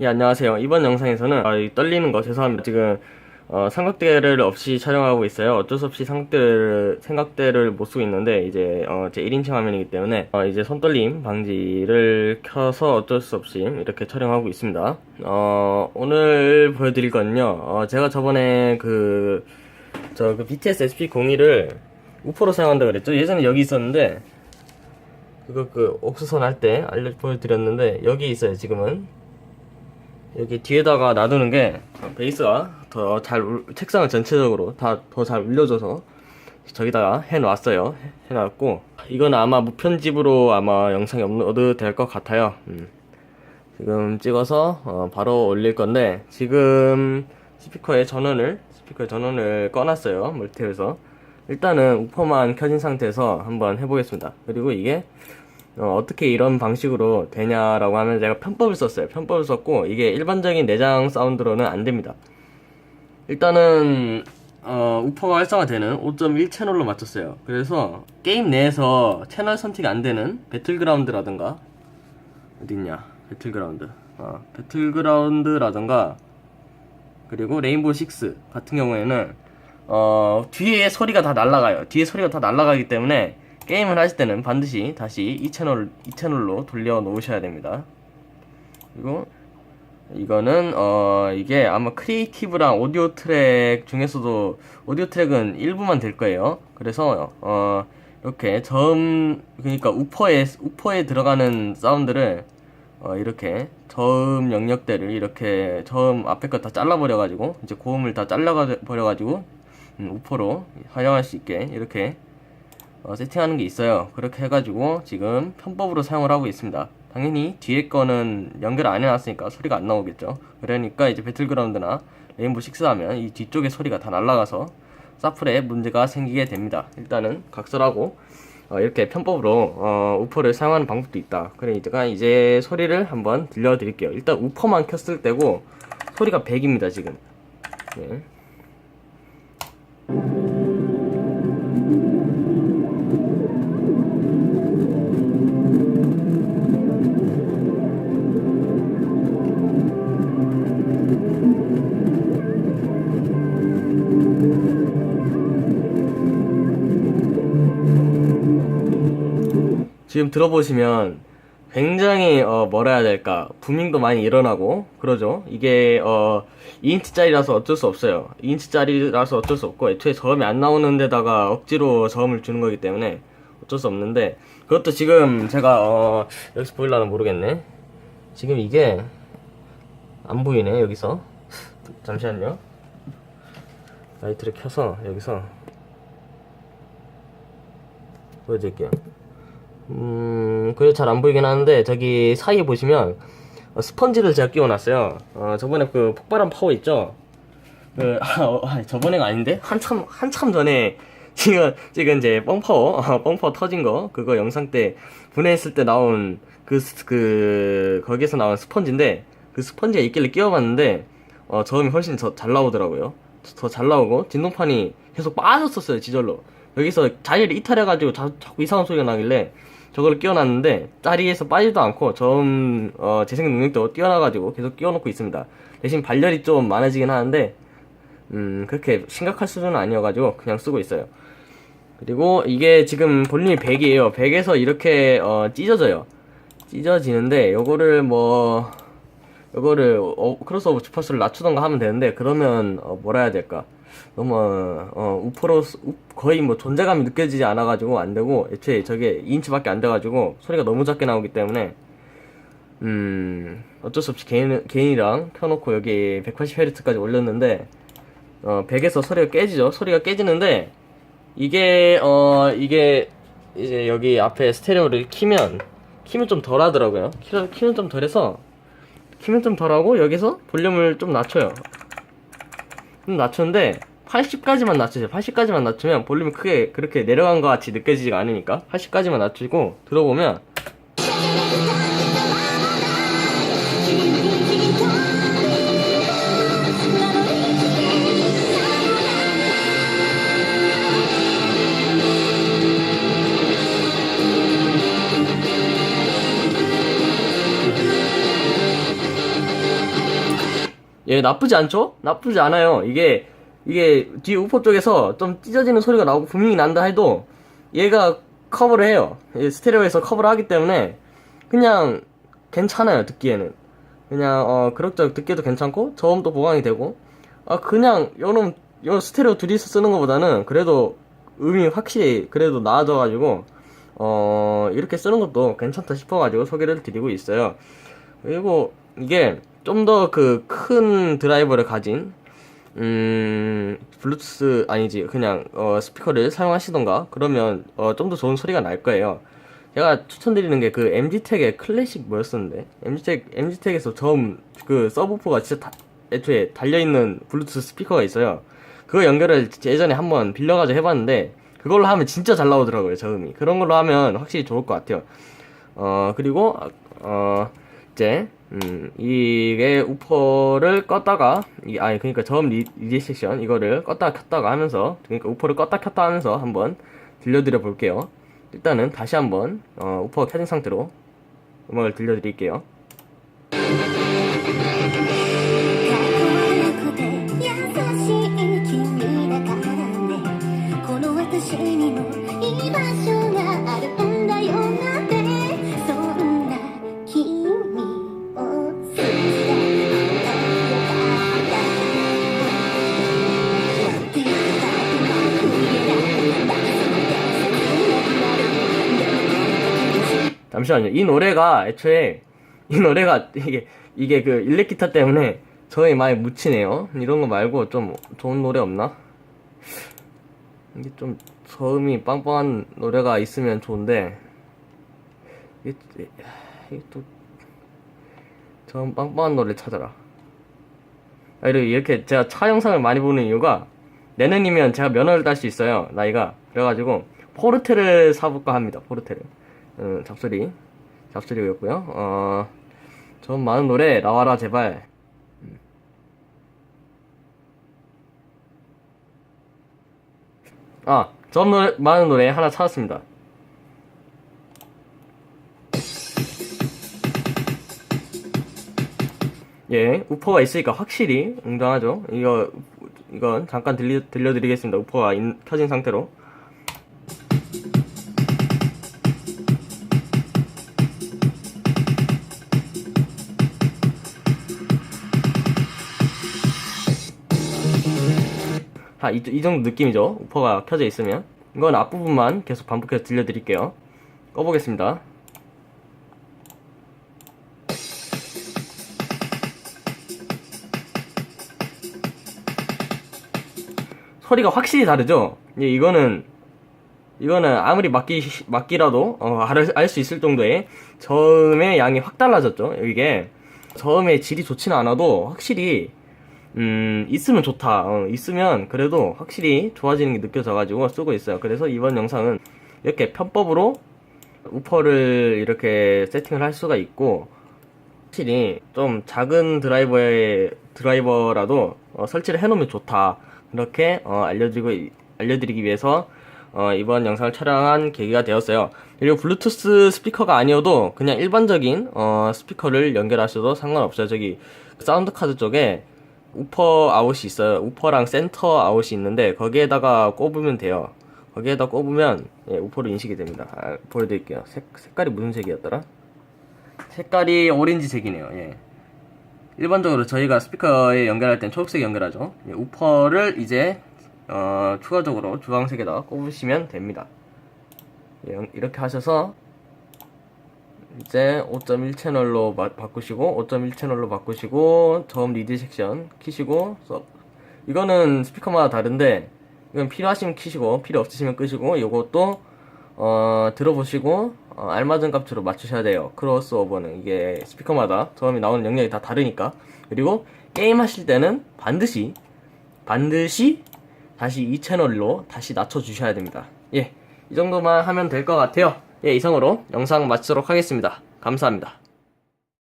예, 안녕하세요. 이번 영상에서는 아, 이 떨리는 거 죄송합니다. 지금 어, 삼각대를 없이 촬영하고 있어요. 어쩔 수 없이 삼각대를 생각대를 못 쓰고 있는데 이제 어, 제 1인칭 화면이기 때문에 어, 이제 손떨림 방지를 켜서 어쩔 수 없이 이렇게 촬영하고 있습니다. 어, 오늘 보여드릴 거는요. 어, 제가 저번에 그저그 BTS SP01을 우퍼로 사용한다 그랬죠. 예전에 여기 있었는데 그거 그 옥수선 할 때 알려 보여드렸는데 여기 있어요. 지금은 여기 뒤에다가 놔두는 게 베이스가 더 잘 책상을 전체적으로 다 더 잘 울려줘서 저기다가 해놨어요. 해- 해놨고 이건 아마 무편집으로 아마 영상이 업로드 될 것 같아요. 음. 지금 찍어서 어, 바로 올릴 건데 지금 스피커의 전원을 스피커의 전원을 꺼놨어요. 멀티에서 일단은 우퍼만 켜진 상태에서 한번 해보겠습니다. 그리고 이게 어, 떻게 이런 방식으로 되냐라고 하면 제가 편법을 썼어요. 편법을 썼고 이게 일반적인 내장 사운드로는 안 됩니다. 일단은 어, 우퍼가 활성화되는 5.1 채널로 맞췄어요. 그래서 게임 내에서 채널 선택이 안 되는 배틀그라운드라든가 어딨냐 배틀그라운드 어, 배틀그라운드라든가 그리고 레인보우 6 같은 경우에는 어, 뒤에 소리가 다 날아가요. 뒤에 소리가 다 날아가기 때문에 게임을 하실 때는 반드시 다시 이 채널 이 채널로 돌려 놓으셔야 됩니다. 그리고 이거는 어 이게 아마 크리에이티브랑 오디오 트랙 중에서도 오디오 트랙은 일부만 될 거예요. 그래서 어 이렇게 저음 그러니까 우퍼에 우퍼에 들어가는 사운드를 어 이렇게 저음 영역대를 이렇게 저음 앞에 거 다 잘라버려 가지고 이제 고음을 다 잘라 버려 가지고 음, 우퍼로 활용할 수 있게 이렇게 어, 세팅하는 게 있어요. 그렇게 해가지고 지금 편법으로 사용을 하고 있습니다. 당연히 뒤에 거는 연결 안 해놨으니까 소리가 안 나오겠죠. 그러니까 이제 배틀그라운드나 레인보우 6 하면 이 뒤쪽에 소리가 다 날아가서 사플에 문제가 생기게 됩니다. 일단은 각설하고 어, 이렇게 편법으로 어, 우퍼를 사용하는 방법도 있다. 그러니까 이제 소리를 한번 들려드릴게요. 일단 우퍼만 켰을 때고 소리가 100입니다 지금. 네. 지금 들어보시면 굉장히 어 뭐라 해야 될까? 부밍도 많이 일어나고 그러죠. 이게 어 2인치짜리라서 어쩔 수 없어요. 2인치짜리라서 어쩔 수 없고 애초에 저음이 안 나오는 데다가 억지로 저음을 주는 거기 때문에 어쩔 수 없는데 그것도 지금 제가 어 여기서 보일라나 모르겠네. 지금 이게 안 보이네 여기서. 잠시만요. 라이트를 켜서 여기서 보여드릴게요 음, 그래 잘안 보이긴 하는데 저기 사이에 보시면 어, 스펀지를 제가 끼워놨어요. 어, 저번에 그 폭발한 파워 있죠? 그, 아, 어, 아, 저번에가 아닌데 한참 한참 전에 지금 지금 이제 뻥파워 어, 터진 거 그거 영상 때 분해했을 때 나온 그그 거기에서 나온 스펀지인데 그 스펀지가 있길래 끼워봤는데 어, 저음이 훨씬 더 잘 나오더라고요. 더 잘 나오고 진동판이 계속 빠졌었어요 지절로. 여기서 자리를 이탈해가지고 자, 자꾸 이상한 소리가 나길래 저걸 끼워놨는데 자리에서 빠지도 않고 저음 어, 재생 능력도 뛰어나가지고 계속 끼워놓고 있습니다. 대신 발열이 좀 많아지긴 하는데 음 그렇게 심각할 수준은 아니어가지고 그냥 쓰고 있어요. 그리고 이게 지금 볼륨이 100이에요. 100에서 이렇게 어, 찢어져요. 찢어지는데 요거를 뭐 요거를 어, 크로스오버 주파수를 낮추던가 하면 되는데 그러면 어, 뭐라 해야 될까 너무 어 우퍼로 우- 거의 뭐 존재감이 느껴지지 않아가지고 안 되고 애초에 저게 2인치밖에 안 돼가지고 소리가 너무 작게 나오기 때문에 음 어쩔 수 없이 개인 개인이랑 켜놓고 여기 180Hz까지 올렸는데 어 100에서 소리가 깨지죠? 소리가 깨지는데 이게 어 이게 이제 여기 앞에 스테레오를 키면 키면 좀 덜하더라고요. 키, 키면 좀 덜해서 키면 좀 덜하고 여기서 볼륨을 좀 낮춰요 좀 낮췄는데 80까지만 낮추세요. 80까지만 낮추면 볼륨이 크게 그렇게 내려간 것 같이 느껴지지가 않으니까 80까지만 낮추고 들어보면 예, 나쁘지 않죠? 나쁘지 않아요. 이게, 이게 뒤 우퍼 쪽에서 좀 찢어지는 소리가 나오고 부밍이 난다 해도 얘가 커버를 해요. 이 스테레오에서 커버를 하기 때문에 그냥 괜찮아요, 듣기에는. 그냥, 어, 그럭저럭 듣기에도 괜찮고 저음도 보강이 되고 아, 그냥 요놈, 요 스테레오 둘이서 쓰는 것보다는 그래도 음이 확실히 그래도 나아져가지고 어, 이렇게 쓰는 것도 괜찮다 싶어가지고 소개를 드리고 있어요. 그리고 이게 좀 더 그 큰 드라이버를 가진 음 블루투스 아니지 그냥 어 스피커를 사용하시던가 그러면 어 좀 더 좋은 소리가 날 거예요. 제가 추천드리는 게 그 MG텍의 클래식 뭐였었는데 MG텍 MG텍에서 처음 그 서브포가 진짜 다- 애초에 달려 있는 블루투스 스피커가 있어요. 그거 연결을 예전에 한번 빌려가지고 해봤는데 그걸로 하면 진짜 잘 나오더라고요 저음이 그런 걸로 하면 확실히 좋을 것 같아요. 어 그리고 어 이제 음 이게 우퍼를 껐다가 이 아니 그러니까 저음 리, 리디 섹션 이거를 껐다가 켰다가 하면서 그러니까 우퍼를 껐다 켰다 하면서 한번 들려드려 볼게요. 일단은 다시 한번 어, 우퍼가 켜진 상태로 음악을 들려드릴게요. 잠시만요. 이 노래가 애초에 이 노래가 이게 이게 그 일렉 기타 때문에 저희 많이 묻히네요. 이런 거 말고 좀 좋은 노래 없나? 이게 좀 저음이 빵빵한 노래가 있으면 좋은데 이게, 이게 또 저음 빵빵한 노래 찾아라. 아, 이렇게 제가 차 영상을 많이 보는 이유가 내년이면 제가 면허를 딸 수 있어요. 나이가 그래가지고 포르테를 사볼까 합니다. 포르테를. 음, 잡소리 잡소리였고요. 어, 전 많은 노래 나와라 제발. 음. 아, 전 노래 많은 노래 하나 찾았습니다. 예, 우퍼가 있으니까 확실히 웅장하죠. 이거 이건 잠깐 들리, 들려드리겠습니다. 우퍼가 인- 켜진 상태로. 아, 이, 이 정도 느낌이죠. 우퍼가 켜져 있으면. 이건 앞부분만 계속 반복해서 들려드릴게요. 꺼보겠습니다. 소리가 확실히 다르죠? 예, 이거는, 이거는 아무리 막기, 막기라도, 어, 알수 있을 정도의 저음의 양이 확 달라졌죠? 이게, 저음의 질이 좋지는 않아도 확실히, 음, 있으면 좋다. 어, 있으면 그래도 확실히 좋아지는 게 느껴져가지고 쓰고 있어요. 그래서 이번 영상은 이렇게 편법으로 우퍼를 이렇게 세팅을 할 수가 있고, 확실히 좀 작은 드라이버의 드라이버라도 어, 설치를 해놓으면 좋다. 그렇게 어, 알려드리고 알려드리기 위해서 어, 이번 영상을 촬영한 계기가 되었어요. 그리고 블루투스 스피커가 아니어도 그냥 일반적인 어, 스피커를 연결하셔도 상관없어요. 저기 사운드 카드 쪽에 우퍼 아웃이 있어요. 우퍼랑 센터 아웃이 있는데 거기에다가 꼽으면 돼요. 거기에다 꼽으면 예, 우퍼로 인식이 됩니다. 아, 보여드릴게요. 색, 색깔이 무슨 색이었더라? 색깔이 오렌지색이네요. 예. 일반적으로 저희가 스피커에 연결할 땐 초록색 연결하죠. 예, 우퍼를 이제 어, 추가적으로 주황색에다 꼽으시면 됩니다. 예, 연- 이렇게 하셔서 이제 5.1 채널로 바, 바꾸시고 5.1 채널로 바꾸시고 저음 리드 섹션 키시고 서, 이거는 스피커마다 다른데 이건 필요하시면 키시고 필요 없으시면 끄시고 요것도 어, 들어보시고 어, 알맞은 값으로 맞추셔야 돼요. 크로스오버는 이게 스피커마다 저음이 나오는 영역이 다 다르니까 그리고 게임 하실 때는 반드시 반드시 다시 이 채널로 다시 낮춰 주셔야 됩니다. 예, 이 정도만 하면 될 것 같아요. 예, 이상으로 영상 마치도록 하겠습니다. 감사합니다.